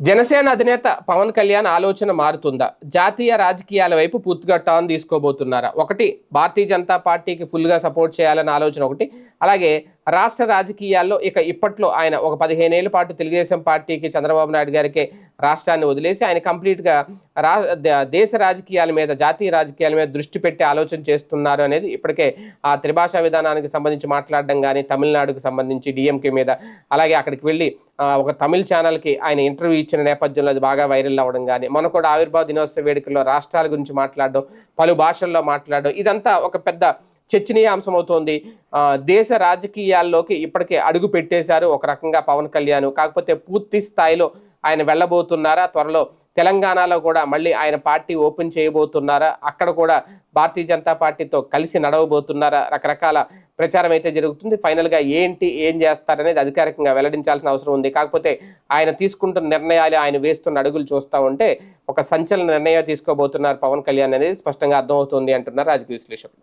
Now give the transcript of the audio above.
జనసేన అధినేత పవన్ కళ్యాణ్ ఆలోచన మారుతుందా? జాతీయ రాజకీయాల వైపు పూర్తిగా టర్న్ తీసుకోబోతున్నారా? ఒకటి భారతీయ జనతా పార్టీకి ఫుల్గా సపోర్ట్ చేయాలన్న ఆలోచన ఒకటి. అలాగే రాష్ట్ర రాజకీయాల్లో ఇక ఇప్పట్లో ఆయన ఒక పదిహేనేళ్ళ పాటు తెలుగుదేశం పార్టీకి చంద్రబాబు నాయుడు గారికి రాష్ట్రాన్ని వదిలేసి ఆయన కంప్లీట్గా రా ద- దేశ రాజకీయాల మీద జాతీయ రాజకీయాల మీద దృష్టి పెట్టి ఆలోచన చేస్తున్నారు అనేది ఇప్పటికే ఆ త్రిభాషా విధానానికి సంబంధించి మాట్లాడడం కానీ తమిళనాడుకు సంబంధించి డిఎంకే మీద అలాగే అక్కడికి వెళ్ళి ఒక తమిళ ఛానల్కి ఆయన ఇంటర్వ్యూ ఇచ్చిన నేపథ్యంలో అది బాగా వైరల్ అవ్వడం కానీ మన కూడా ఆవిర్భావ దినోత్సవ వేడుకల్లో రాష్ట్రాల గురించి మాట్లాడడం పలు భాషల్లో మాట్లాడడం ఇదంతా ఒక పెద్ద చర్చనీయాంశం అవుతోంది దేశ రాజకీయాల్లోకి ఇప్పటికే అడుగు పెట్టేశారు ఒక రకంగా పవన్ కళ్యాణ్. కాకపోతే పూర్తి స్థాయిలో ఆయన వెళ్ళబోతున్నారా? త్వరలో తెలంగాణలో కూడా మళ్ళీ ఆయన పార్టీ ఓపెన్ చేయబోతున్నారా? అక్కడ కూడా భారతీయ జనతా పార్టీతో కలిసి నడవబోతున్నారా? రకరకాల ప్రచారం అయితే జరుగుతుంది. ఫైనల్గా ఏంటి ఏం చేస్తారనేది అధికారికంగా వెల్లడించాల్సిన అవసరం ఉంది. కాకపోతే ఆయన తీసుకుంటున్న నిర్ణయాలు ఆయన వేస్తున్న అడుగులు చూస్తూ ఉంటే ఒక సంచలన నిర్ణయం తీసుకోబోతున్నారు పవన్ కళ్యాణ్ అనేది. స్పష్టంగా అర్థమవుతుంది అంటున్నారు రాజకీయ విశ్లేషకులు.